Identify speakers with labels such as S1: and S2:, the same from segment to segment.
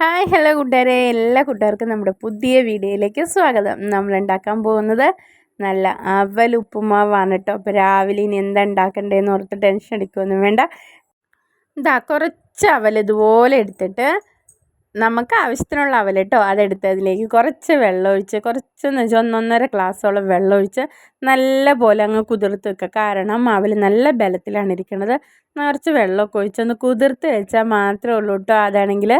S1: Hi hello കൂട്ടുകാരെ. എല്ലാ കൂട്ടുകാർക്കും നമ്മുടെ പുതിയ വീഡിയോയിലേക്ക് സ്വാഗതം. നമ്മൾ ഉണ്ടാക്കാൻ പോകുന്നത് നല്ല അവൽ ഉപ്പുമാവാണ് കേട്ടോ. അപ്പോൾ രാവിലെ ഇനി എന്താ ഉണ്ടാക്കണ്ടേന്ന് ഓർത്ത് ടെൻഷൻ അടിക്കുകയൊന്നും വേണ്ട. ഇതാ കുറച്ച് അവൽ ഇതുപോലെ എടുത്തിട്ട് നമുക്ക് ആവശ്യത്തിനുള്ള അവൽ കേട്ടോ അതെടുത്ത് അതിലേക്ക് കുറച്ച് വെള്ളം ഒഴിച്ച് കുറച്ചെന്ന് വെച്ചാൽ ഒന്നൊന്നര ഗ്ലാസ്സോളം വെള്ളം ഒഴിച്ച് നല്ല പോലെ അങ്ങ് കുതിർത്ത് വെക്കുക. കാരണം അവൽ നല്ല ബലത്തിലാണ് ഇരിക്കുന്നത്. കുറച്ച് വെള്ളമൊക്കെ ഒഴിച്ചൊന്ന് കുതിർത്ത് വെച്ചാൽ മാത്രമേ ഉള്ളൂ കേട്ടോ. അതാണെങ്കിൽ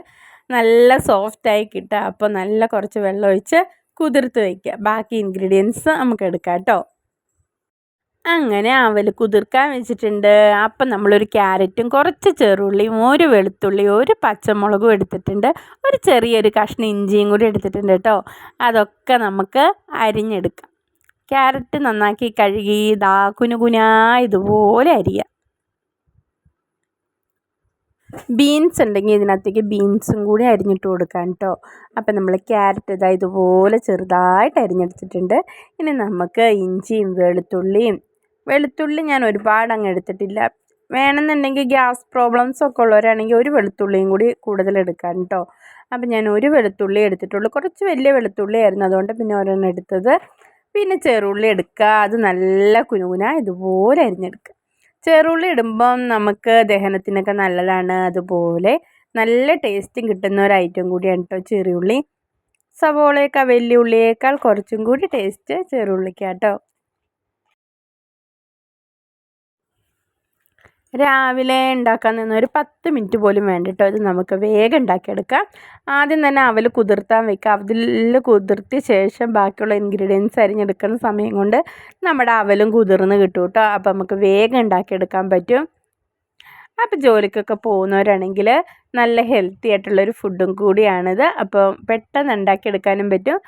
S1: നല്ല സോഫ്റ്റായി കിട്ടുക. അപ്പോൾ നല്ല കുറച്ച് വെള്ളം ഒഴിച്ച് കുതിർത്ത് വയ്ക്കുക ബാക്കി ഇൻഗ്രീഡിയൻസ് നമുക്ക് എടുക്കാം കേട്ടോ. അങ്ങനെ അവൽ കുതിർക്കാൻ വെച്ചിട്ടുണ്ട്. അപ്പം നമ്മളൊരു ക്യാരറ്റും കുറച്ച് ചെറുള്ളിയും ഒരു വെളുത്തുള്ളിയും ഒരു പച്ചമുളകും എടുത്തിട്ടുണ്ട്. ഒരു ചെറിയൊരു കഷ്ണം ഇഞ്ചിയും കൂടി എടുത്തിട്ടുണ്ട് കേട്ടോ. അതൊക്കെ നമുക്ക് അരിഞ്ഞെടുക്കാം. ക്യാരറ്റ് നന്നാക്കി കഴുകി ദാ കുനുകുനാ ഇതുപോലെ അരിയാം. ബീൻസ് ഉണ്ടെങ്കിൽ ഇതിനകത്തേക്ക് ബീൻസും കൂടി അരിഞ്ഞിട്ട് കൊടുക്കാം കേട്ടോ അപ്പം നമ്മൾ ക്യാരറ്റ് ഇതാ ഇതുപോലെ ചെറുതായിട്ട് അരിഞ്ഞെടുത്തിട്ടുണ്ട്. ഇനി നമുക്ക് ഇഞ്ചിയും വെളുത്തുള്ളിയും വെളുത്തുള്ളി ഞാൻ ഒരുപാട് അങ്ങ് എടുത്തിട്ടില്ല. വേണമെന്നുണ്ടെങ്കിൽ ഗ്യാസ് പ്രോബ്ലംസ് ഒക്കെ ഉള്ളവരാണെങ്കിൽ ഒരു വെളുത്തുള്ളിയും കൂടി കൂടുതൽ എടുക്കാം കേട്ടോ അപ്പം ഞാൻ ഒരു വെളുത്തുള്ളി എടുത്തിട്ടുള്ളൂ. കുറച്ച് വലിയ വെളുത്തുള്ളി ആയിരുന്നു അതുകൊണ്ട് പിന്നെ ഒരെണ്ണം എടുത്തത്. പിന്നെ ചെറുള്ളി എടുക്കുക അത് നല്ല കുനുകുന ഇതുപോലെ അരിഞ്ഞെടുക്കുക ചെറുള്ളി ഇടുമ്പം നമുക്ക് ദഹനത്തിനൊക്കെ നല്ലതാണ് അതുപോലെ നല്ല ടേസ്റ്റും കിട്ടുന്ന ഒരു ഐറ്റം കൂടിയാണ് കേട്ടോ ചെറിയുള്ളി. സവോളയേക്കാൾ വലിയ ഉള്ളിയേക്കാൾ കുറച്ചും കൂടി ടേസ്റ്റ് ചെറുള്ളിക്കാട്ടോ. രാവിലെ ഉണ്ടാക്കാൻ നിന്ന് ഒരു പത്ത് മിനിറ്റ് പോലും വേണ്ട കേട്ടോ ഇത് നമുക്ക് വേഗം ഉണ്ടാക്കിയെടുക്കാം. ആദ്യം തന്നെ അവൽ കുതിർത്താൻ വെക്കുക. അവൽ കുതിർത്തിയ ശേഷം ബാക്കിയുള്ള ഇൻഗ്രീഡിയൻസ് അരിഞ്ഞെടുക്കുന്ന സമയം കൊണ്ട് നമ്മുടെ അവലും കുതിർന്ന് കിട്ടും കേട്ടോ അപ്പോൾ നമുക്ക് വേഗം ഉണ്ടാക്കിയെടുക്കാൻ പറ്റും. അപ്പോൾ ജോലിക്കൊക്കെ പോകുന്നവരാണെങ്കിൽ നല്ല ഹെൽത്തി ആയിട്ടുള്ളൊരു ഫുഡും കൂടിയാണിത്. അപ്പോൾ പെട്ടെന്ന് ഉണ്ടാക്കിയെടുക്കാനും പറ്റും.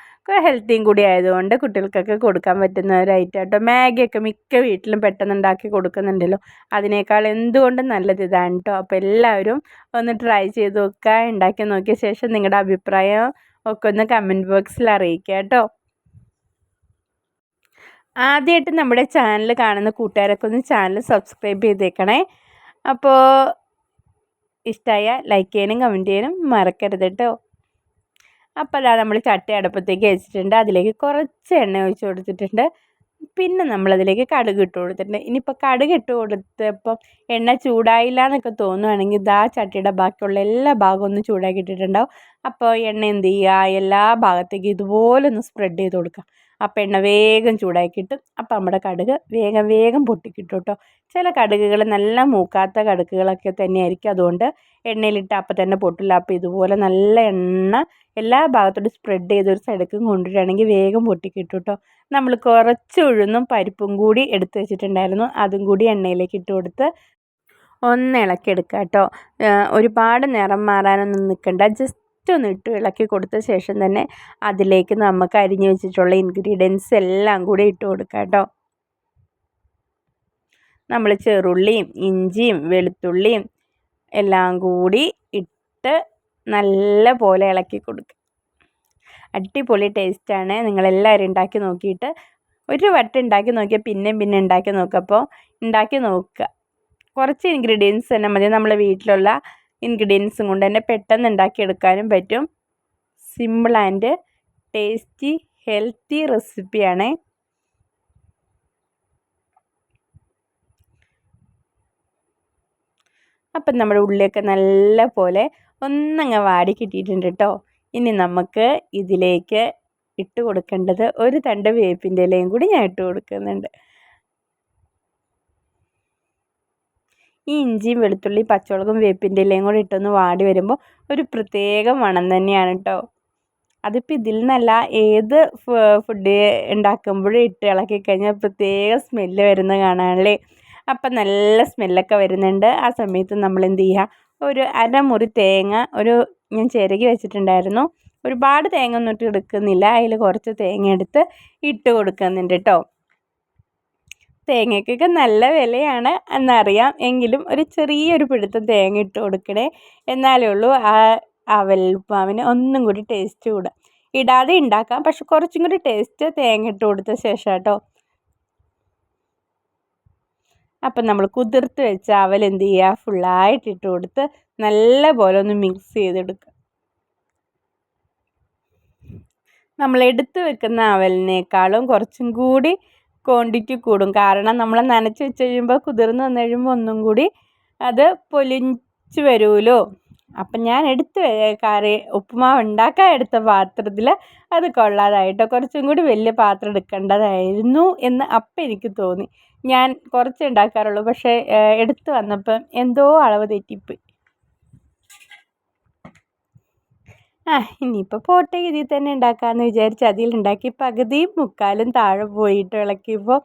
S1: ഹെൽത്തിയും കൂടി ആയതുകൊണ്ട് കുട്ടികൾക്കൊക്കെ കൊടുക്കാൻ പറ്റുന്ന കേട്ടോ മാഗിയൊക്കെ മിക്ക വീട്ടിലും പെട്ടെന്ന് ഉണ്ടാക്കി കൊടുക്കുന്നുണ്ടല്ലോ. അതിനേക്കാൾ എന്തുകൊണ്ടും നല്ലത് ഇതാണ് കേട്ടോ അപ്പോൾ എല്ലാവരും ഒന്ന് ട്രൈ ചെയ്ത് നോക്കുക. ഉണ്ടാക്കി നോക്കിയ ശേഷം നിങ്ങളുടെ അഭിപ്രായം ഒക്കെ ഒന്ന് കമന്റ് ബോക്സിൽ അറിയിക്കുക കേട്ടോ ആദ്യമായിട്ട് നമ്മുടെ ചാനൽ കാണുന്ന കൂട്ടുകാരൊക്കെ ഒന്ന് ചാനൽ സബ്സ്ക്രൈബ് ചെയ്തേക്കണേ. അപ്പോൾ ഇഷ്ടമായ ലൈക്ക് ചെയ്യാനും കമന്റ് ചെയ്യാനും മറക്കരുത് കേട്ടോ അപ്പോൾ അതാ നമ്മൾ ചട്ടി അടുപ്പത്തേക്ക് വെച്ചിട്ടുണ്ട്. അതിലേക്ക് കുറച്ച് എണ്ണ ഒഴിച്ച് കൊടുത്തിട്ടുണ്ട്. പിന്നെ നമ്മളതിലേക്ക് കടുക് ഇട്ട് കൊടുത്തിട്ടുണ്ട്. ഇനിയിപ്പോൾ കടുക് ഇട്ട് കൊടുത്തപ്പം എണ്ണ ചൂടായില്ല എന്നൊക്കെ തോന്നുവാണെങ്കിൽ ഇതാ ചട്ടിയുടെ ബാക്കിയുള്ള എല്ലാ ഭാഗവും ഒന്ന് ചൂടാക്കിയിട്ടിട്ടുണ്ടാവും. അപ്പോൾ എണ്ണ എന്ത് ചെയ്യുക? എല്ലാ ഭാഗത്തേക്കും ഇതുപോലെ ഒന്ന് സ്പ്രെഡ് ചെയ്ത് കൊടുക്കുക. അപ്പം എണ്ണ വേഗം ചൂടാക്കിയിട്ട് അപ്പം നമ്മുടെ കടുക് വേഗം വേഗം പൊട്ടിക്കിട്ടും കേട്ടോ ചില കടുകുകൾ നല്ല മൂക്കാത്ത കടുകുകളൊക്കെ തന്നെയായിരിക്കും. അതുകൊണ്ട് എണ്ണയിലിട്ട് അപ്പം തന്നെ പൊട്ടില്ല. അപ്പം ഇതുപോലെ നല്ല എണ്ണ എല്ലാ ഭാഗത്തോട്ടും സ്പ്രെഡ് ചെയ്ത് ഒരു സൈഡിലേക്കും കൊണ്ടുവരികയാണെങ്കിൽ വേഗം പൊട്ടിക്കിട്ടും കേട്ടോ നമ്മൾ കുറച്ച് ഉഴുന്നും പരിപ്പും കൂടി എടുത്ത് വെച്ചിട്ടുണ്ടായിരുന്നു. അതും കൂടി എണ്ണയിലേക്ക് ഇട്ട് കൊടുത്ത് ഒന്ന് ഇളക്കിയെടുക്കുക കേട്ടോ ഒരുപാട് നിറം മാറാനൊന്നും നിൽക്കണ്ട. ജസ്റ്റ് ജസ്റ്റ് ഒന്ന് ഇട്ട് ഇളക്കി കൊടുത്ത ശേഷം തന്നെ അതിലേക്ക് നമുക്ക് അരിഞ്ഞു വെച്ചിട്ടുള്ള ഇൻഗ്രീഡിയൻസ് എല്ലാം കൂടി ഇട്ട് കൊടുക്കാം കേട്ടോ. നമ്മൾ ചെറുള്ളിയും ഇഞ്ചിയും വെളുത്തുള്ളിയും എല്ലാം കൂടി ഇട്ട് നല്ല പോലെ ഇളക്കി കൊടുക്കുക. അടിപൊളി ടേസ്റ്റാണ് നിങ്ങളെല്ലാവരും ഉണ്ടാക്കി നോക്കിയിട്ട് ഒരു വട്ടം ഉണ്ടാക്കി നോക്കിയാൽ പിന്നെയും പിന്നെ ഉണ്ടാക്കി നോക്കുക അപ്പോൾ ഉണ്ടാക്കി നോക്കുക. കുറച്ച് ഇൻഗ്രീഡിയൻസ് തന്നെ മതി. നമ്മളെ വീട്ടിലുള്ള ഇൻഗ്രീഡിയൻസും കൊണ്ട് തന്നെ പെട്ടെന്ന് ഉണ്ടാക്കിയെടുക്കാനും പറ്റും. സിമ്പിൾ ആൻഡ് ടേസ്റ്റി ഹെൽത്തി റെസിപ്പിയാണ് അപ്പം നമ്മുടെ ഉള്ളിയൊക്കെ നല്ല പോലെ ഒന്നങ്ങ് വാടി കിട്ടിയിട്ടുണ്ട് കേട്ടോ ഇനി നമുക്ക് ഇതിലേക്ക് ഇട്ട് കൊടുക്കേണ്ടത് ഒരു തണ്ട് വേപ്പിന്റെ ഇലയും കൂടി ഞാൻ ഇട്ട് കൊടുക്കുന്നുണ്ട്. ഈ ഇഞ്ചിയും വെളുത്തുള്ളി പച്ചമുളകും വേപ്പിന്റെ ഇലയും കൂടി ഇട്ടൊന്ന് വാടി വരുമ്പോൾ ഒരു പ്രത്യേക മണം തന്നെയാണ് കേട്ടോ അതിപ്പോൾ ഇതിൽ നിന്നല്ല ഏത് ഫുഡ് ഉണ്ടാക്കുമ്പോഴും ഇട്ട് ഇളക്കി കഴിഞ്ഞാൽ പ്രത്യേക സ്മെല്ല് വരുന്ന കാണാനല്ലേ? അപ്പം നല്ല സ്മെല്ലൊക്കെ വരുന്നുണ്ട്. ആ സമയത്ത് നമ്മൾ എന്ത് ചെയ്യുക? ഒരു അരമുറി തേങ്ങ ഒരു ഞാൻ ചിരകി വെച്ചിട്ടുണ്ടായിരുന്നു. ഒരുപാട് തേങ്ങ ഒന്നും ഇട്ട് എടുക്കുന്നില്ല. അതിൽ കുറച്ച് തേങ്ങ എടുത്ത് ഇട്ട് കൊടുക്കുന്നുണ്ട് കേട്ടോ തേങ്ങയ്ക്കൊക്കെ നല്ല വിലയാണ് എന്നറിയാം. എങ്കിലും ഒരു ചെറിയൊരു പിടുത്തം തേങ്ങ ഇട്ട് കൊടുക്കണേ എന്നാലേ ഉള്ളൂ. ആ അവൽ ഒന്നും കൂടി ടേസ്റ്റ് കൂടുക. ഇടാതെ ഉണ്ടാക്കാം പക്ഷെ കുറച്ചും കൂടി ടേസ്റ്റ് തേങ്ങ ഇട്ട് കൊടുത്ത ശേഷം കേട്ടോ അപ്പം നമ്മൾ കുതിർത്ത് വെച്ച അവൽ എന്ത് ചെയ്യുക? ഫുള്ളായിട്ട് ഇട്ട് കൊടുത്ത് നല്ല പോലെ ഒന്ന് മിക്സ് ചെയ്തെടുക്കുക. നമ്മൾ എടുത്ത് വെക്കുന്ന അവലിനേക്കാളും കുറച്ചും കൂടി ക്വാണ്ടിറ്റി കൂടും. കാരണം നമ്മൾ നനച്ച് വെച്ച് കഴിയുമ്പോൾ കുതിർന്ന് വന്നു കഴിയുമ്പോൾ ഒന്നും കൂടി അത് പൊലിച്ച് വരുമല്ലോ അപ്പം ഞാൻ എടുത്ത് കറി ഉപ്പുമാവ് ഉണ്ടാക്കാൻ എടുത്ത പാത്രത്തിൽ അത് കൊള്ളാതായിട്ടോ. കുറച്ചും കൂടി വലിയ പാത്രം എടുക്കേണ്ടതായിരുന്നു എന്ന് അപ്പം എനിക്ക് തോന്നി. ഞാൻ കുറച്ച് ഉണ്ടാക്കാറുള്ളൂ. പക്ഷേ എടുത്ത് വന്നപ്പം എന്തോ അളവ് തെറ്റിപ്പോയി. ആ ഇനിയിപ്പോൾ പോട്ടെ ഇതിൽ തന്നെ ഉണ്ടാക്കാമെന്ന് വിചാരിച്ച് അതിലുണ്ടാക്കി പകുതിയും മുക്കാലും താഴെ പോയിട്ട് ഇളക്കിയപ്പോൾ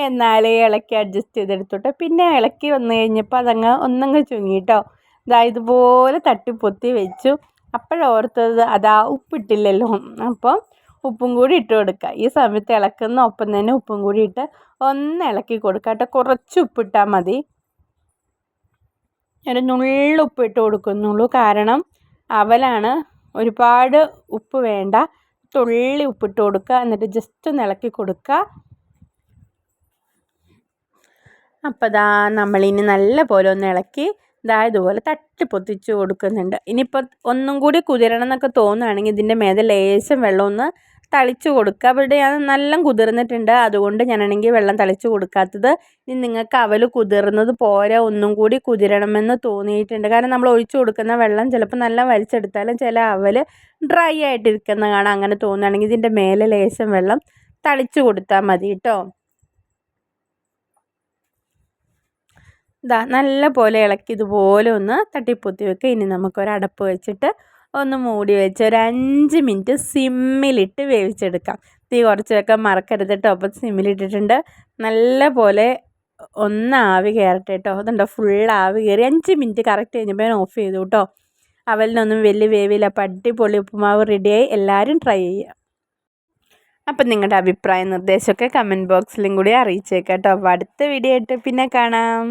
S1: എന്നാലേ ഇളക്കി അഡ്ജസ്റ്റ് ചെയ്തെടുത്തോട്ടെ. പിന്നെ ഇളക്കി വന്നു കഴിഞ്ഞപ്പോൾ അതങ്ങ് ഒന്നങ്ങ് ചുങ്ങിട്ടോ. ഇതാ ഇതുപോലെ തട്ടിപ്പൊത്തി വെച്ചു. അപ്പോഴോർത്തത് അതാ ഉപ്പിട്ടില്ലല്ലോ. അപ്പോൾ ഉപ്പും കൂടി ഇട്ട് കൊടുക്കുക ഈ സമയത്ത് ഇളക്കുന്ന ഒപ്പം തന്നെ ഉപ്പും കൂടി ഇട്ട് ഒന്ന് ഇളക്കി കൊടുക്കുക കേട്ടോ. കുറച്ച് ഉപ്പിട്ടാൽ മതി. ഒരു നുള്ളുപ്പിട്ട് കൊടുക്കുന്നുള്ളൂ. കാരണം അവലാണ് ഒരുപാട് ഉപ്പ് വേണ്ട. തുള്ളി ഉപ്പിട്ട് കൊടുക്കുക. എന്നിട്ട് ജസ്റ്റ് ഒന്ന് ഇളക്കി കൊടുക്കുക. അപ്പോൾ ദാ നമ്മളിനി നല്ല പോലെ ഒന്ന് ഇളക്കി ദാ ഇതുപോലെ തട്ടി പൊത്തിച്ച് കൊടുക്കുന്നുണ്ട്. ഇനിയിപ്പോൾ ഒന്നും കൂടി കുതിരണം എന്നൊക്കെ തോന്നുകയാണെങ്കിൽ ഇതിന്റെ മേലെ ലേശം വെള്ളം ഒന്ന് തളിച്ച് കൊടുക്കുക. അവരുടെ ഞാൻ നല്ല കുതിർന്നിട്ടുണ്ട്. അതുകൊണ്ട് ഞാനാണെങ്കിൽ വെള്ളം തളിച്ച് കൊടുക്കാത്തത് ഇനി നിങ്ങൾക്ക് അവൽ കുതിർന്നത് പോരാ. ഒന്നും കൂടി കുതിരണമെന്ന് തോന്നിയിട്ടുണ്ട്. കാരണം നമ്മൾ ഒഴിച്ചു കൊടുക്കുന്ന വെള്ളം ചിലപ്പോൾ നല്ല വലിച്ചെടുത്താലും ചില അവൽ ഡ്രൈ ആയിട്ടിരിക്കുന്ന കാണാം അങ്ങനെ തോന്നുകയാണെങ്കിൽ ഇതിന്റെ മേലെ ലേശം വെള്ളം തളിച്ച് കൊടുത്താൽ മതി കേട്ടോ. ഇതാ നല്ല പോലെ ഇളക്കി ഇതുപോലെ ഒന്ന് തട്ടിപ്പൊത്തി വെക്കുക. ഇനി നമുക്കൊരടപ്പ് വെച്ചിട്ട് ഒന്ന് മൂടി വെച്ച് ഒരു അഞ്ച് മിനിറ്റ് സിമ്മിലിട്ട് വേവിച്ചെടുക്കാം. തീ കുറച്ച് മറക്കരുത് കേട്ടോ അപ്പോൾ സിമ്മിലിട്ടിട്ടുണ്ട്. നല്ല പോലെ ഒന്ന് ആവി കയറട്ടെ കേട്ടോ അതുണ്ടോ ഫുൾ ആവി കയറി അഞ്ച് മിനിറ്റ് കറക്റ്റ് കഴിഞ്ഞപ്പോൾ ഞാൻ ഓഫ് ചെയ്തു കേട്ടോ അവലിനൊന്നും വലിയ വേവില്ല അപ്പം അടിപൊളി ഉപ്പുമാവ് റെഡിയായി എല്ലാവരും ട്രൈ ചെയ്യുക അപ്പം നിങ്ങളുടെ അഭിപ്രായ നിർദ്ദേശമൊക്കെ കമന്റ് ബോക്സിലും കൂടി അറിയിച്ചേക്കാം കേട്ടോ അപ്പോൾ അടുത്ത വീഡിയോ ആയിട്ട് പിന്നെ കാണാം.